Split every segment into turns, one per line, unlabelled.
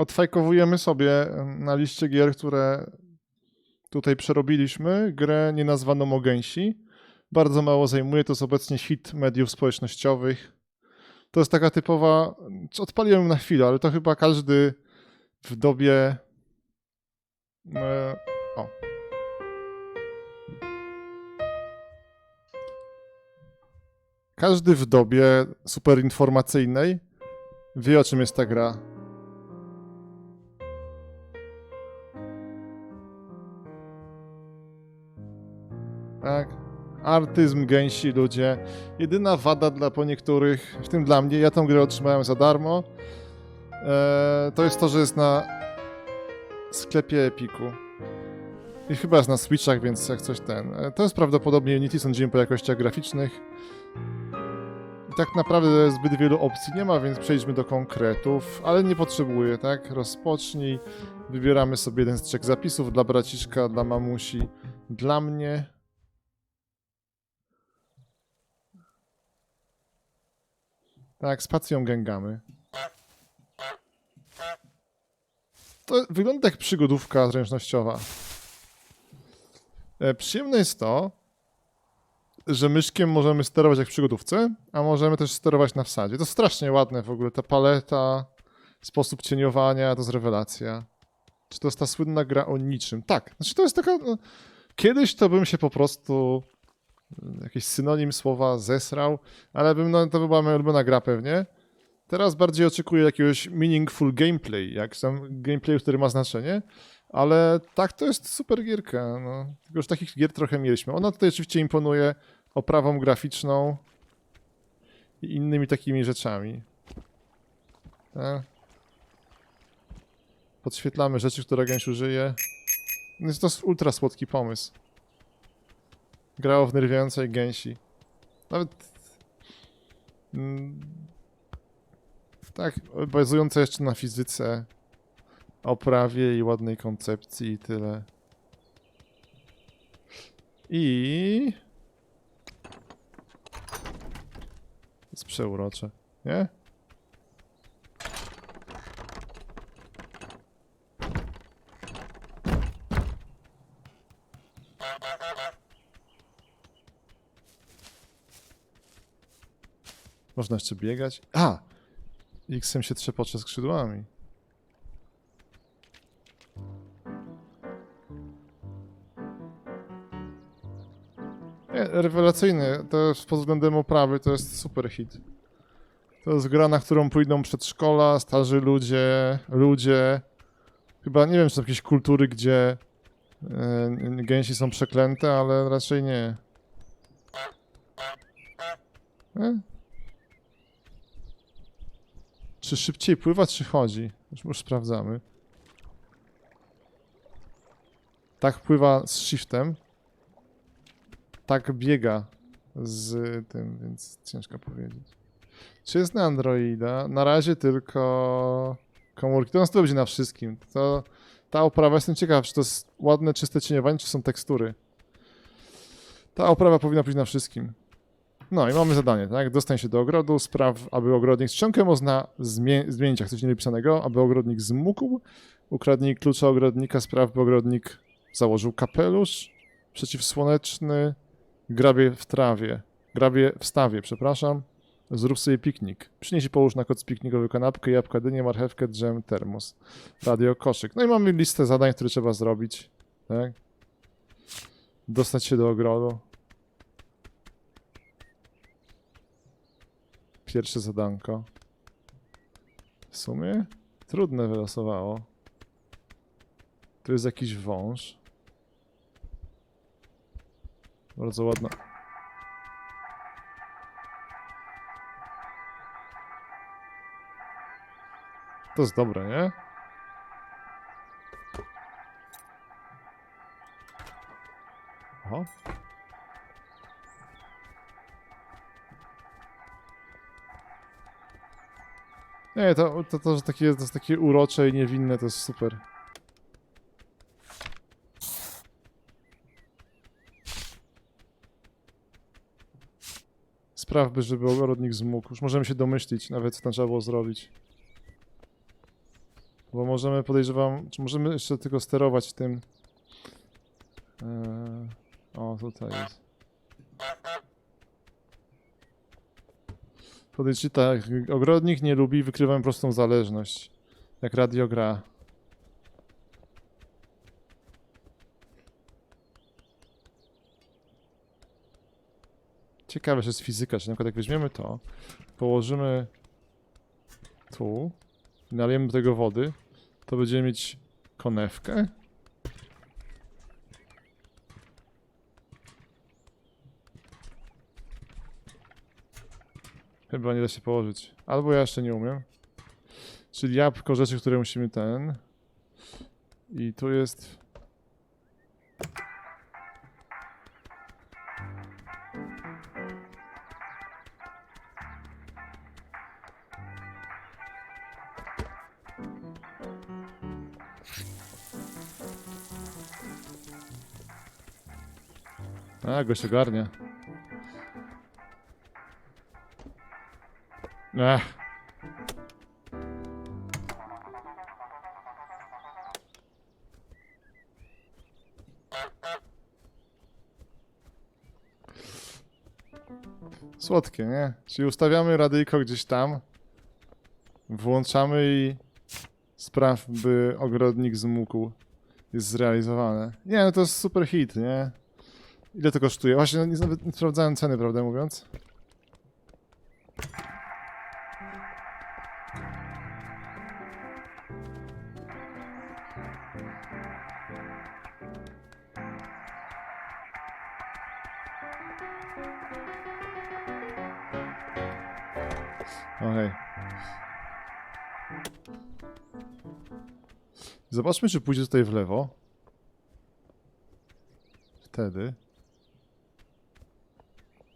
odfajkowujemy sobie na liście gier, które tutaj przerobiliśmy, grę nienazwaną o. Bardzo mało zajmuje, to jest obecnie hit mediów społecznościowych. To jest taka typowa, odpaliłem na chwilę, ale to chyba każdy w dobie... E, o. Każdy w dobie superinformacyjnej wie, o czym jest ta gra. Artyzm, gęsi, ludzie. Jedyna wada dla po niektórych, w tym dla mnie, ja tę grę otrzymałem za darmo, e, to jest to, że jest na sklepie Epiku. I chyba jest na Switchach, więc jak coś ten. E, to jest prawdopodobnie Unity, sądzimy po jakościach graficznych. I tak naprawdę zbyt wielu opcji nie ma, więc przejdźmy do konkretów, ale nie potrzebuję, tak? Rozpocznij. Wybieramy sobie jeden z trzech zapisów dla braciszka, dla mamusi, dla mnie. Tak, spacją gęgamy. To wygląda jak przygodówka zręcznościowa. E, przyjemne jest to, że myszkiem możemy sterować jak w przygodówce, a możemy też sterować na wsadzie. To strasznie ładne w ogóle, ta paleta, sposób cieniowania, to jest rewelacja. Czy to jest ta słynna gra o niczym? Tak, znaczy to jest taka... No, kiedyś to bym się po prostu jakiś synonim słowa zesrał, ale bym, no, to by była moja ulubiona gra pewnie. Teraz bardziej oczekuję jakiegoś meaningful gameplay, jak sam gameplay, który ma znaczenie, ale tak to jest super gierka. No. Tylko już takich gier trochę mieliśmy. Ona tutaj oczywiście imponuje oprawą graficzną i innymi takimi rzeczami. Tak. Podświetlamy rzeczy, które gęś użyje. No Jest to ultra słodki pomysł. Grało w nerwiającej gęsi. Nawet... Mm, tak, bazujące jeszcze na fizyce, oprawie i ładnej koncepcji i tyle. I... jest przeurocze, nie? Można jeszcze biegać. A! X-em się trzepocze skrzydłami. Nie, rewelacyjny. To jest pod względem oprawy to jest super hit. To jest gra, na którą pójdą przedszkola, starzy ludzie, ludzie. Chyba nie wiem, czy są jakieś kultury, gdzie e, gęsi są przeklęte, ale raczej nie. E? Czy szybciej pływa, czy chodzi? Już, już sprawdzamy. Tak pływa z shiftem. Tak biega z tym, więc ciężko powiedzieć. Czy jest na Androida? Na razie tylko komórki. To nas to będzie na wszystkim. To, ta oprawa, jestem ciekaw, czy to jest ładne, czyste cieniowanie, czy są tekstury. Ta oprawa powinna być na wszystkim. No i mamy zadanie, tak? Dostań się do ogrodu, spraw, aby ogrodnik z czcionkę można zmie- zmienić, jak coś nie napisanego, aby ogrodnik zmógł, ukradnij klucza ogrodnika, spraw, by ogrodnik założył kapelusz, przeciwsłoneczny, grabie w trawie, grabie w stawie, przepraszam, zrób sobie piknik. Przynieś i połóż na koc piknikowy kanapkę, jabłka, dynię, marchewkę, drzem, termos, radio, koszyk. No i mamy listę zadań, które trzeba zrobić, tak? Dostać się do ogrodu. Pierwsze zadanko. W sumie trudne wylosowało. Tu jest jakiś wąż. Bardzo ładna. To jest dobre, nie? Oho. Nie, to, to, to, że takie, to jest takie urocze i niewinne, to jest super. Sprawmy, żeby ogrodnik zmógł. Już możemy się domyślić nawet, co tam trzeba było zrobić. Bo możemy, podejrzewam, czy możemy jeszcze tylko sterować tym... Eee, o, tutaj jest. Podejrzewam, tak, ogrodnik nie lubi, wykrywam prostą zależność. Jak radio gra. Ciekawe, że jest fizyka, że na przykład jak weźmiemy to, położymy tu i nalejemy do tego wody, to będziemy mieć konewkę. Chyba nie da się położyć. Albo ja jeszcze nie umiem. Czyli jabłko rzeczy, które musimy ten. I tu jest. A, gość ogarnia. Ech. Słodkie, nie? Czyli ustawiamy radyjko gdzieś tam, włączamy i spraw, by ogrodnik zmógł. Jest zrealizowane. Nie, no to jest super hit, nie? Ile to kosztuje? Właśnie nie, nawet nie sprawdzałem ceny, prawdę mówiąc. Okej. Zobaczmy, czy pójdzie tutaj w lewo. Wtedy.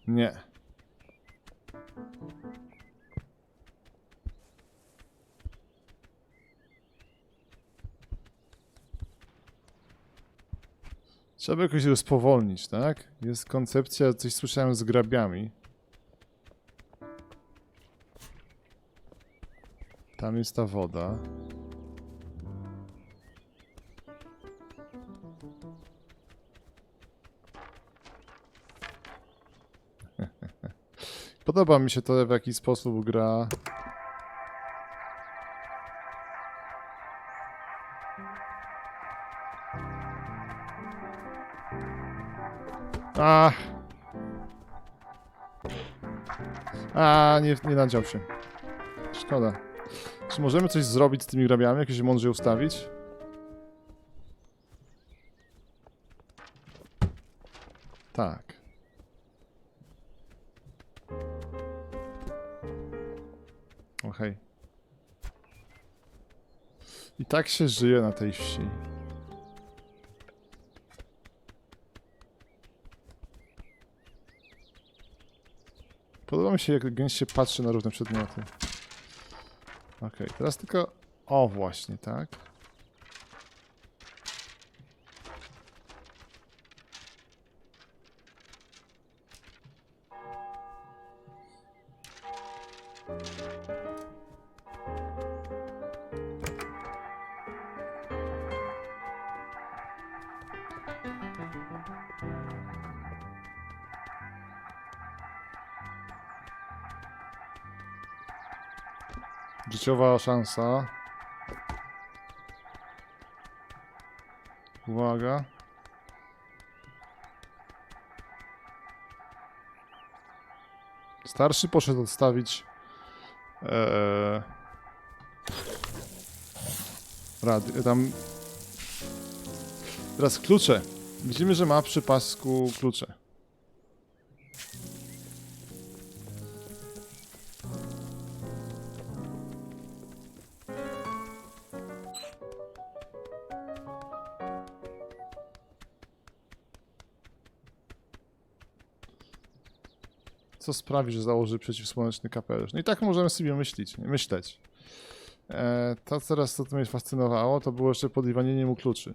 Nie. Trzeba jakoś go spowolnić, tak? Jest koncepcja, coś słyszałem z grabiami. Tam jest ta woda. Podoba mi się to, w jaki sposób gra. A. A, nie, nie nadział się. Szkoda. Czy możemy coś zrobić z tymi grabiami? Jakieś mądrze ustawić? Tak. Okej. I tak się żyje na tej wsi. Podoba mi się, jak gęś się patrzy na różne przedmioty. Okej, teraz tylko... O, właśnie, tak. Życiowa szansa. Uwaga. Starszy poszedł odstawić ee, rady, tam teraz klucze. Widzimy, że ma przy pasku klucze. Co sprawi, że założy przeciwsłoneczny kapelusz. No i tak możemy sobie myśleć, myśleć. E, to teraz, co to mnie fascynowało, to było jeszcze podjwanie mu kluczy.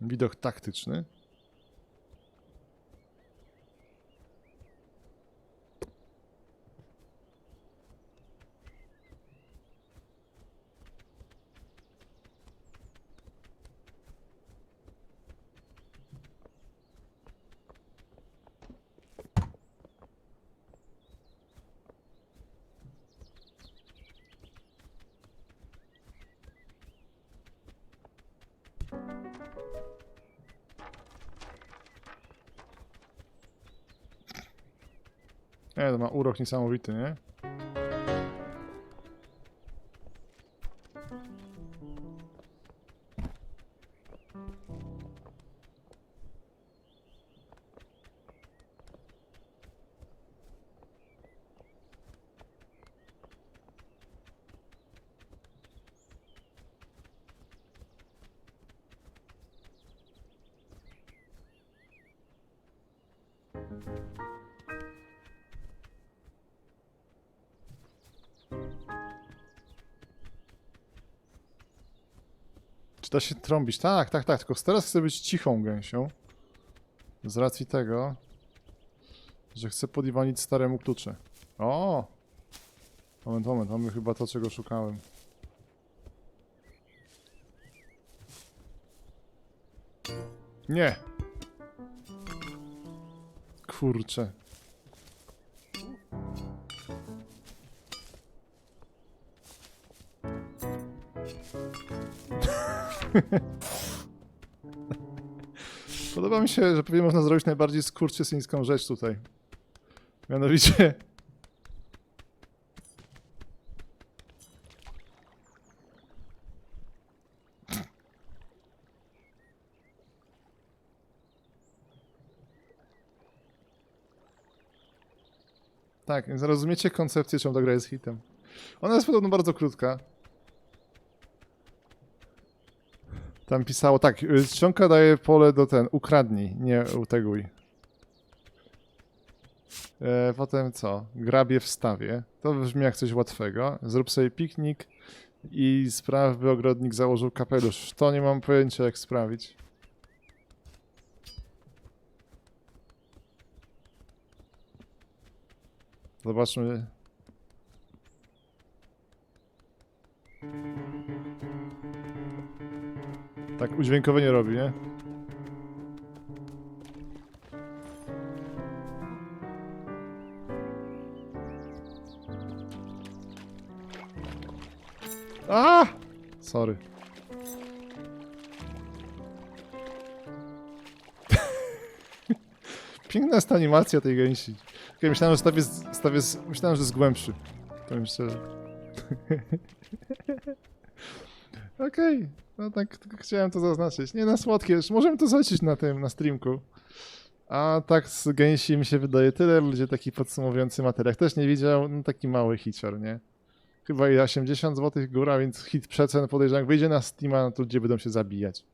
Widok taktyczny. Nie, to ma urok niesamowity, nie? Czy da się trąbić? Tak, tak, tak. Tylko teraz chcę być cichą gęsią. Z racji tego, że chcę podivanić staremu klucze. O! Moment, moment. Mamy chyba to, czego szukałem. Nie! Kurczę. Podoba mi się, że pewnie można zrobić najbardziej skurczysyńską rzecz tutaj. Mianowicie... Tak, więc rozumiecie koncepcję, czemu ta gra jest hitem. Ona jest podobno bardzo krótka. Tam pisało tak, y, czcionka daje pole do ten, ukradnij, nie uteguj. E, potem co? Grabie wstawię. To brzmi jak coś łatwego. Zrób sobie piknik i spraw, by ogrodnik założył kapelusz. To nie mam pojęcia jak sprawić. Zobaczmy. Tak udźwiękowienie robi, nie? A! Sorry. Piękna jest animacja tej gęsi. Okej, myślałem, że staw jest, staw jest, myślałem, że jest głębszy. Powiem szczerze. Okej, no tak chciałem to zaznaczyć. Nie na słodkie, możemy to zobaczyć na tym, na streamku. A tak z gęsi mi się wydaje tyle, ludzie taki podsumowujący materiał. Ktoś nie widział, no taki mały hicior, nie? Chyba i 80 zł góra, więc hit przecen podejrzewam, jak wyjdzie na Steama, no to ludzie będą się zabijać.